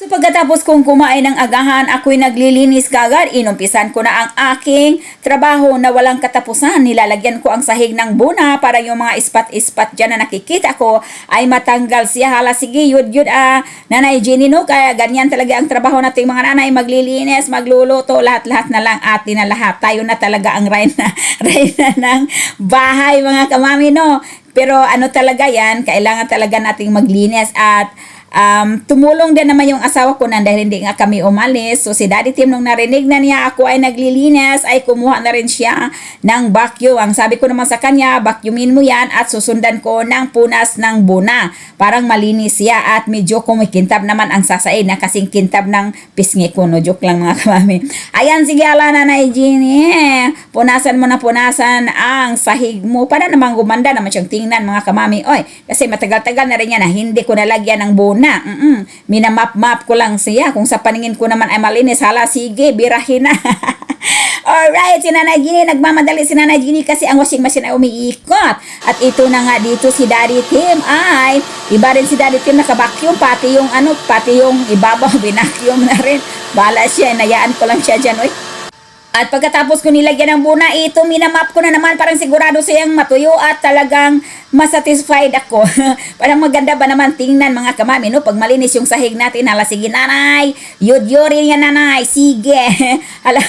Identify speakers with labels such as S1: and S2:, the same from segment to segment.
S1: So pagkatapos kong kumain ng agahan, ako'y naglilinis kagad. Inumpisan ko na ang aking trabaho na walang katapusan. Nilalagyan ko ang sahig ng buna para yung mga ispat-ispat dyan na nakikita ko ay matanggal siya. Hala, sige, yun, yun, ah, nanay Jenny, no? Kaya ganyan talaga ang trabaho nating mga nanay. Maglilinis, magluluto, lahat-lahat na lang atin na lahat. Tayo na talaga ang reyna, reyna ng bahay, mga kamami, no? Pero ano talaga yan, kailangan talaga nating maglinis at Um, tumulong din naman yung asawa ko nan dahil hindi nga kami umalis. So si Daddy Tim nung narinig na niya ako ay naglilinis ay kumuha na rin siya ng vacuum. Ang sabi ko naman sa kanya, vacuumin mo yan at susundan ko ng punas ng buna. Parang malinis siya at medyo kumikintab naman ang sasaid na kasing kintab ng pisngi ko. No joke lang mga kamami. Ayan sige ala na Jeannie. Punasan mo na punasan ang sahig mo para naman gumanda naman siyang tingnan mga kamami. Oy, kasi matagal-tagal na rin yan na hindi ko nalagyan ng buna. Mm-mm. Minamap-map ko lang siya. Kung sa paningin ko naman ay malinis, hala, sige, birahin na. Alright, si Nanay Ginny, nagmamadali si Nanay Ginny kasi ang washing machine ay umiikot. At ito na nga dito si Daddy Tim ay, iba rin si Daddy Tim nakabacuum, pati yung ano, pati yung ibabaw, binacuum na rin. Bala siya, nayaan ko lang siya dyan, oy. At pagkatapos ko nilagyan ng buna, ito minamap ko na naman parang sigurado siyang matuyo at talagang masatisfied ako. parang maganda ba naman tingnan mga kamami, no? Pag malinis yung sahig natin, hala, sige nanay, yudyurin yan nanay, sige. hala,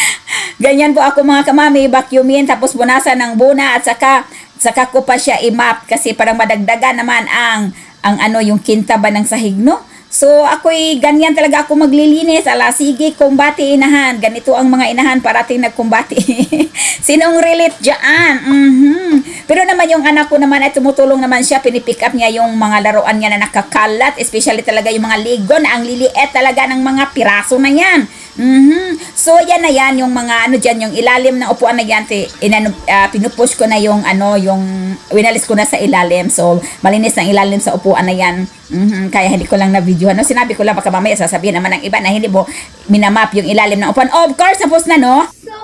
S1: ganyan po ako mga kamami, vacuumin, tapos bunasan ng buna at saka, saka ko pa siya imap kasi parang madagdagan naman ang, ang ano, yung kinta ba ng sahig, no? So, ako'y ganyan talaga ako maglilinis. Ala, sige, kumbati inahan. Ganito ang mga inahan parating nagkumbati. Sinong relate dyan? Mhm. Pero naman yung anak ko naman ay tumutulong naman siya. Pinipick up niya yung mga laruan niya na nakakalat. Especially talaga yung mga Lego na ang liliit talaga ng mga piraso na yan. Mhm. So, yan na yan, yung mga ano dyan, yung ilalim ng upuan na yan, inano, ah, pinupush ko na yung ano, yung, winalis ko na sa ilalim. So, malinis ng ilalim sa upuan na yan. Mhm. Kaya hindi ko lang na-video. No? Sinabi ko lang, baka mamaya sasabihin naman ng iba na hindi mo minamap yung ilalim ng upuan. Of course, tapos na, no? So,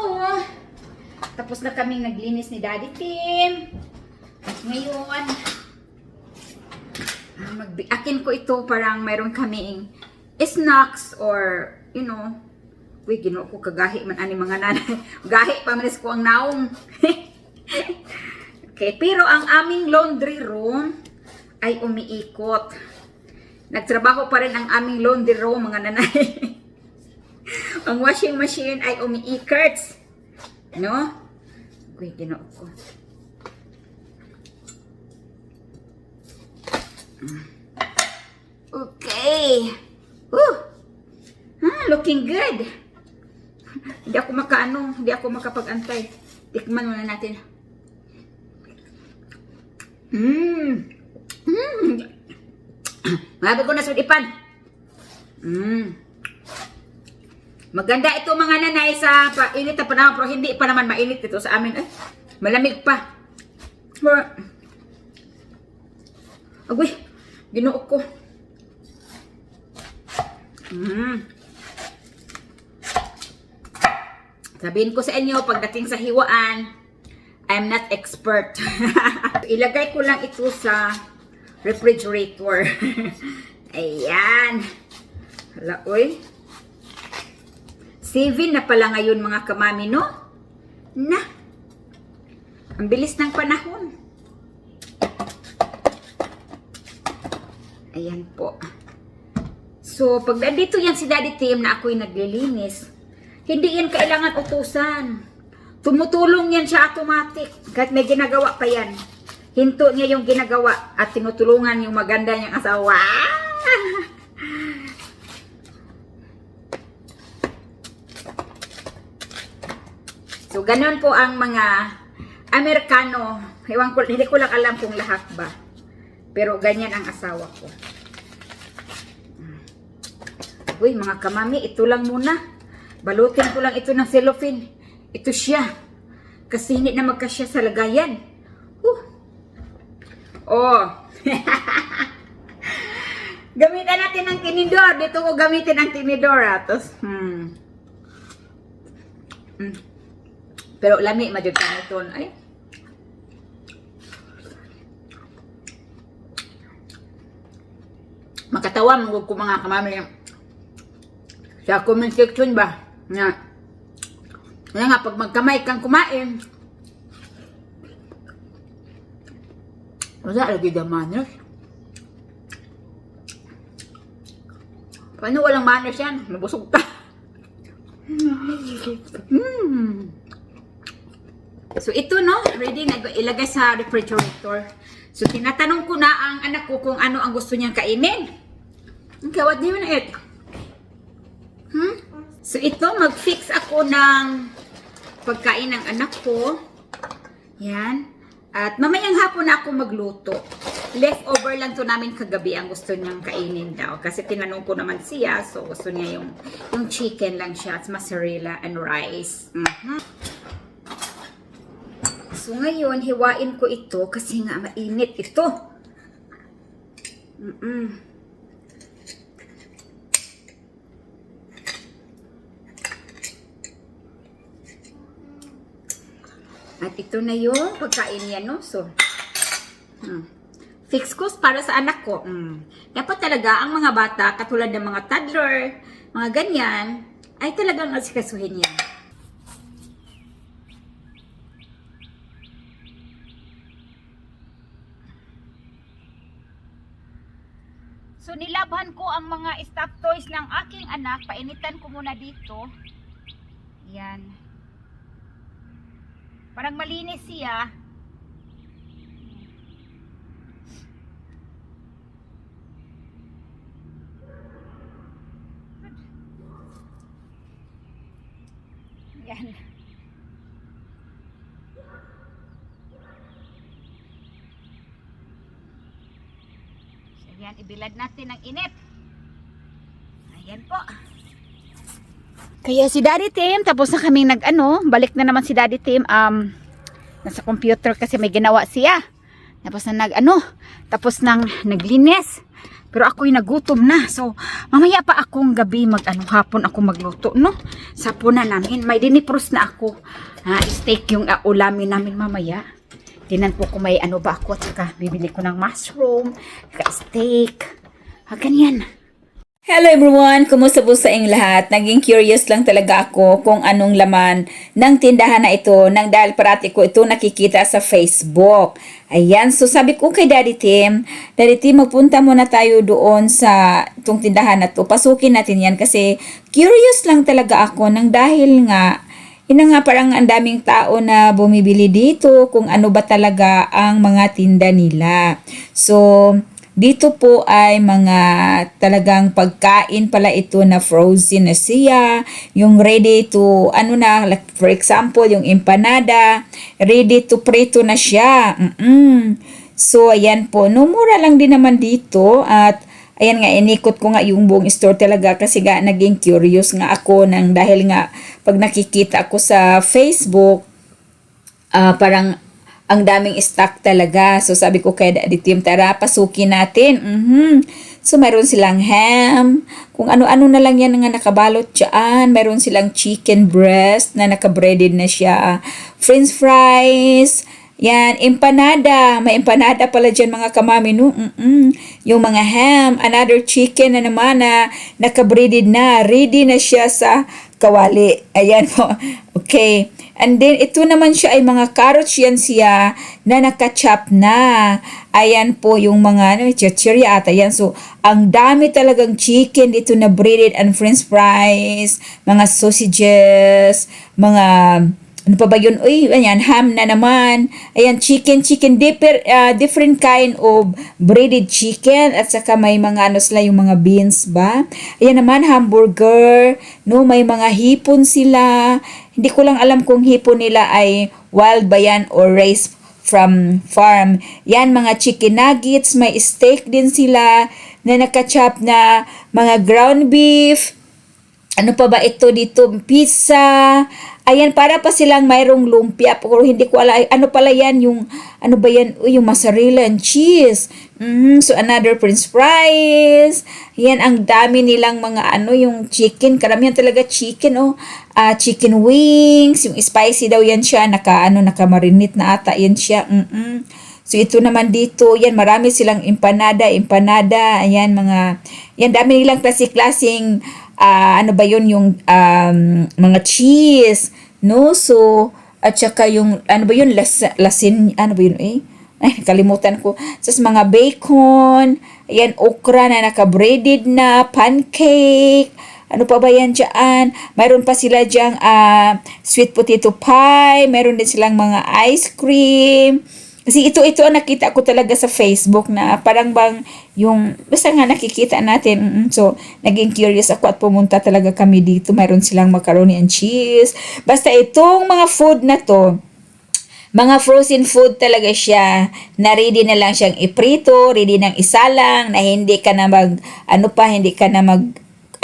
S1: tapos na kaming naglinis ni Daddy Tim. Ngayon, ah, magbi- akin ko ito parang mayroon kaming snacks or, you know, Uy, gino ko kagahi man ani mga nanay. Gahi pa manis ko ang naong. okay, pero ang aming laundry room ay umiikot. Nagtrabaho pa rin ang aming laundry room, mga nanay. ang washing machine ay umiikot. No? Uy, gino ko. Okay. Woo! Ah, looking good. Hindi ako makaano, hindi ako makapag-antay. Tikman muna natin. Mmm. Mmm. Mabi ko na sa ipan. Mmm. Maganda ito mga nanay sa painit na panahon pero hindi pa naman mainit ito sa amin. Eh, malamig pa. Agoy, ginuok ko. Mmm. Sabihin ko sa inyo, pagdating sa hiwaan, I'm not expert. Ilagay ko lang ito sa refrigerator. Ayan. Hala, oy. Seven na pala ngayon mga kamami, no? Na. Ang bilis ng panahon. Ayan po. So, pag dito yan si Daddy Tim na ako'y naglilinis, hindi yan kailangan utusan. Tumutulong yan siya automatic. Kahit may ginagawa pa yan. Hinto niya yung ginagawa at tinutulungan yung maganda niyang asawa. So, ganun po ang mga Amerikano. Ewan ko, hindi ko lang alam kung lahat ba. Pero ganyan ang asawa ko. Uy, mga kamami, ito lang muna. Balutin ko lang ito ng cellophane. Ito siya. Kasi hindi na magkasya sa lagayan. Oh. Gamitan natin ng tinidor. Dito ko gamitin ang tinidor. Ah. Tapos, hmm. hmm. Pero lami, madyo ka nito. Ay.
S2: makatawa mo ko mga kamami sa comment section ba nga nga nga pag magkamay kang kumain wala lagi the manners paano walang manners yan nabusog ka mm. So ito no, ready na ilagay sa refrigerator. So tinatanong ko na ang anak ko kung ano ang gusto niyang kainin. Okay, what do you want to eat? So ito, mag-fix ako ng pagkain ng anak ko. Yan. At mamayang hapon na ako magluto. Leftover lang to namin kagabi ang gusto niyang kainin daw. Kasi tinanong ko naman siya, so gusto niya yung, yung chicken lang siya at mozzarella and rice. Mhm. So ngayon, hiwain ko ito kasi nga mainit ito. Mm-mm. At ito na yung pagkain niya, no? So, hmm. fix ko para sa anak ko. Mm. Dapat talaga ang mga bata, katulad ng mga toddler, mga ganyan, ay talagang asikasuhin yan. So nilabhan ko ang mga stuffed toys ng aking anak. Painitan ko muna dito. Yan. Parang malinis siya. Yan. Ayan, ibilad natin ng init. Ayan po. Kaya si Daddy Tim, tapos na kaming nag-ano, balik na naman si Daddy Tim, um, nasa computer kasi may ginawa siya. Tapos na nag-ano, tapos nang naglinis. Pero ako'y nagutom na. So, mamaya pa akong gabi mag-ano, hapon ako magluto, no? Sa puna namin, may dinipros na ako. Ha, steak yung uh, ulamin namin mamaya. Tinan po kung may ano ba ako at saka bibili ko ng mushroom, saka steak. Ha, ganyan.
S1: Hello everyone! Kumusta po sa inyong lahat? Naging curious lang talaga ako kung anong laman ng tindahan na ito nang dahil parati ko ito nakikita sa Facebook. Ayan, so sabi ko kay Daddy Tim, Daddy Tim, magpunta muna tayo doon sa itong tindahan na to. Pasukin natin yan kasi curious lang talaga ako nang dahil nga yun na nga parang ang daming tao na bumibili dito kung ano ba talaga ang mga tinda nila. So, dito po ay mga talagang pagkain pala ito na frozen na siya, yung ready to, ano na, like for example, yung empanada, ready to prito na siya. Mm-mm. So, ayan po. No, mura lang din naman dito at ayan nga, inikot ko nga yung buong store talaga kasi nga naging curious nga ako nang dahil nga pag nakikita ko sa Facebook, ah parang ang daming stock talaga. So sabi ko kay Daddy Tim, tara pasukin natin. Mhm. So mayroon silang ham, kung ano-ano na lang yan nga nakabalot dyan. Mayroon silang chicken breast na nakabreaded na siya. French fries, yan, empanada. May empanada pala dyan mga kamami, no? Mm-mm. Yung mga ham, another chicken na naman na nakabreaded na. Ready na siya sa kawali. Ayan po. Okay. And then, ito naman siya ay mga carrots yan siya na nakachop na. Ayan po yung mga ano, chichiri ata yan. So, ang dami talagang chicken dito na breaded and french fries, mga sausages, mga ano pa ba yun? Uy, ayan, ham na naman. Ayan, chicken, chicken, differ, uh, different kind of breaded chicken. At saka may mga ano sila, yung mga beans ba? Ayan naman, hamburger. No, may mga hipon sila. Hindi ko lang alam kung hipon nila ay wild ba yan or raised from farm. Yan, mga chicken nuggets. May steak din sila na nakachop na mga ground beef. Ano pa ba ito dito? Pizza. Ayan, para pa silang mayroong lumpia. Pero hindi ko alam. Ano pala yan? Yung, ano ba yan? Uy, yung mozzarella and cheese. Mhm, so, another french fries. Yan, ang dami nilang mga ano, yung chicken. Karamihan talaga chicken, oh. Ah, chicken wings. Yung spicy daw yan siya. Naka, ano, nakamarinate na ata yan siya. Mhm. So ito naman dito, yan marami silang empanada, empanada, ayan mga yan dami nilang klase-klaseng ah, ano ba yun yung um, mga cheese, no? So at saka yung ano ba yun las, lasin ano ba yun eh? Ay, kalimutan ko. Sa mga bacon, ayan okra na naka-breaded na, pancake, ano pa ba yan dyan? Mayroon pa sila dyang ah, sweet potato pie, mayroon din silang mga ice cream. Kasi ito, ito ang nakita ko talaga sa Facebook na parang bang yung, basta nga nakikita natin. Mm, So, naging curious ako at pumunta talaga kami dito. Mayroon silang macaroni and cheese. Basta itong mga food na to, mga frozen food talaga siya na ready na lang siyang iprito, ready nang isalang, na hindi ka na mag, ano pa, hindi ka na mag,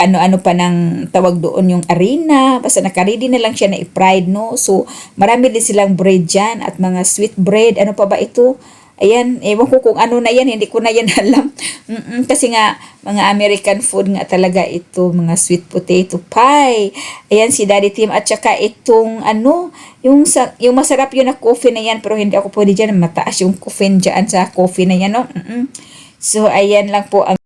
S1: ano-ano pa ng tawag doon yung arena, basta naka-ready na lang siya na i-fried, no? So, marami din silang bread dyan at mga sweet bread, ano pa ba ito? Ayan, ewan ko kung ano na yan, hindi ko na yan alam. Mm-mm, kasi nga, mga American food nga talaga ito, mga sweet potato pie. Ayan, si Daddy Tim, at saka itong, ano, yung, sa, yung masarap yun na coffee na yan, pero hindi ako pwede dyan, mataas yung coffee dyan sa coffee na yan, no? Mm-mm. So, ayan lang po ang